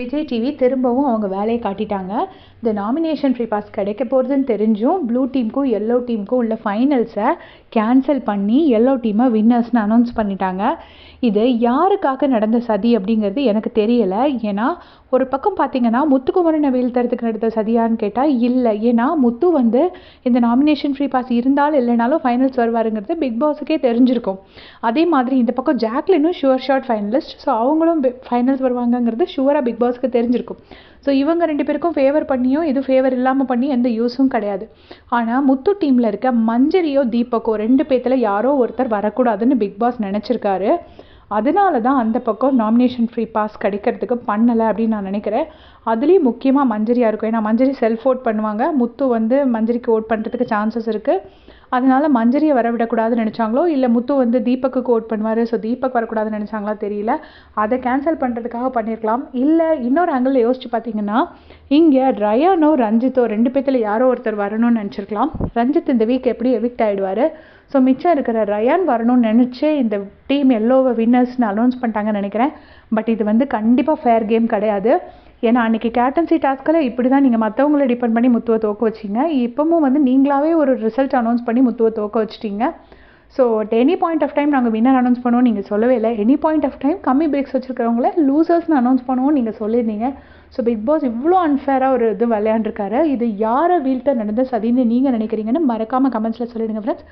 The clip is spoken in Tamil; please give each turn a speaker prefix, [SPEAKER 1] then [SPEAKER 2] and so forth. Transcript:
[SPEAKER 1] விஜய் டிவி திரும்பவும் அவங்க வேலையை காட்டிட்டாங்க. இந்த நாமினேஷன் ஃப்ரீ பாஸ் கிடைக்க போகிறதுன்னு தெரிஞ்சும் ப்ளூ டீமுக்கும் எல்லோ டீமுக்கும் உள்ள ஃபைனல்ஸை கேன்சல் பண்ணி எல்லோ டீமை வின்னர்ஸ்னு அனௌன்ஸ் பண்ணிட்டாங்க. இது யாருக்காக நடந்த சதி அப்படிங்கிறது எனக்கு தெரியலை. ஏன்னா ஒரு பக்கம் பார்த்தீங்கன்னா முத்துக்குமரனை வீழ்த்துறதுக்கு நடந்த சதியான்னு கேட்டால் இல்லை. ஏன்னா முத்து வந்து இந்த நாமினேஷன் ஃப்ரீ பாஸ் இருந்தாலும் இல்லைனாலும் ஃபைனல்ஸ் வருவாருங்கிறது பிக் பாஸுக்கே தெரிஞ்சிருக்கும். அதே மாதிரி இந்த பக்கம் ஜாக்லினும் ஷுவர் ஷார்ட் ஃபைனலிஸ்ட் ஸோ அவங்களும் ஃபைனல்ஸ் வருவாங்கங்கிறது ஷுவராக பிக் பாஸ் கேர்ள்ஸ்க்கு தெரிஞ்சிருக்கும். ஸோ இவங்க ரெண்டு பேருக்கும் ஃபேவர் பண்ணியும் எதுவும் ஃபேவர் இல்லாமல் பண்ணி எந்த யூஸும் கிடையாது. ஆனால் முத்து டீமில் இருக்க மஞ்சரியோ தீபக்கோ ரெண்டு பேத்தில் யாரோ ஒருத்தர் வரக்கூடாதுன்னு பிக் பாஸ் நினச்சிருக்காரு. அதனால தான் அந்த பக்கம் நாமினேஷன் ஃப்ரீ பாஸ் கிடைக்கிறதுக்கு பண்ணலை அப்படின்னு நான் நினைக்கிறேன். அதுலேயும் முக்கியமாக மஞ்சரியாக இருக்கும். ஏன்னா மஞ்சரி செல்ஃப் ஓட் பண்ணுவாங்க. முத்து வந்து மஞ்சரிக்கு ஓட் பண்ணுறதுக்கு சான்சஸ் இருக்குது அதனால மஞ்சரியை வரவிடக்கூடாதுன்னு நினச்சாங்களோ? இல்லை முத்து வந்து தீபக்கு ஓட் பண்ணுவார் ஸோ தீபக் வரக்கூடாதுன்னு நினச்சாங்களா? தெரியல. அதை கேன்சல் பண்ணுறதுக்காக பண்ணியிருக்கலாம் இல்லை இன்னொரு ஆங்கிளில் யோசிச்சு பார்த்தீங்கன்னா இங்கே ரயானோ ரஞ்சித்தோ ரெண்டு பேத்தில் யாரோ ஒருத்தர் வரணும்னு நினச்சிருக்கலாம். ரஞ்சித் இந்த வீக் எப்படி எவிக்ட் ஆகிடுவார் ஸோ மிச்சம் இருக்கிற ரயான் வரணும்னு நினச்சே இந்த டீம் எல்லோவை வின்னர்ஸ்னு அனௌன்ஸ் பண்ணிட்டாங்கன்னு நினைக்கிறேன். பட் இது வந்து கண்டிப்பாக ஃபேர் கேம் கிடையாது. ஏன்னா அன்றைக்கி கேப்டன்சி டாஸ்கில் இப்படி தான் நீங்கள் மற்றவங்கள டிபெண்ட் பண்ணி முத்துவை தோக்க வச்சிங்க. இப்போவும் வந்து நீங்களாவே ஒரு ரிசல்ட் அனௌன்ஸ் பண்ணி முத்துவை தோக்க வச்சிட்டீங்க. So at any point of time நாங்கள் வின்னர் அனௌன்ஸ் பண்ணுவோம் நீங்கள் சொல்லவே இல்லை. எனி பாயிண்ட் ஆஃப் டைம் கம்மி பிரேக்ஸ் வச்சுருக்கிறவங்கள லூசர்ஸ்னு அனௌன்ஸ் பண்ணுவோம் நீங்கள் சொல்லியிருந்தீங்க. ஸோ பிக் பாஸ் இவ்வளோ அன்ஃபேராக ஒரு இது விளையாண்டுருக்காரு. இது யாரை வீழ்த்த நடந்த சதின்னு நீங்கள் நினைக்கிறீங்கன்னு மறக்காமல் கமெண்ட்ஸில் சொல்லிடுங்க ஃப்ரெண்ட்ஸ்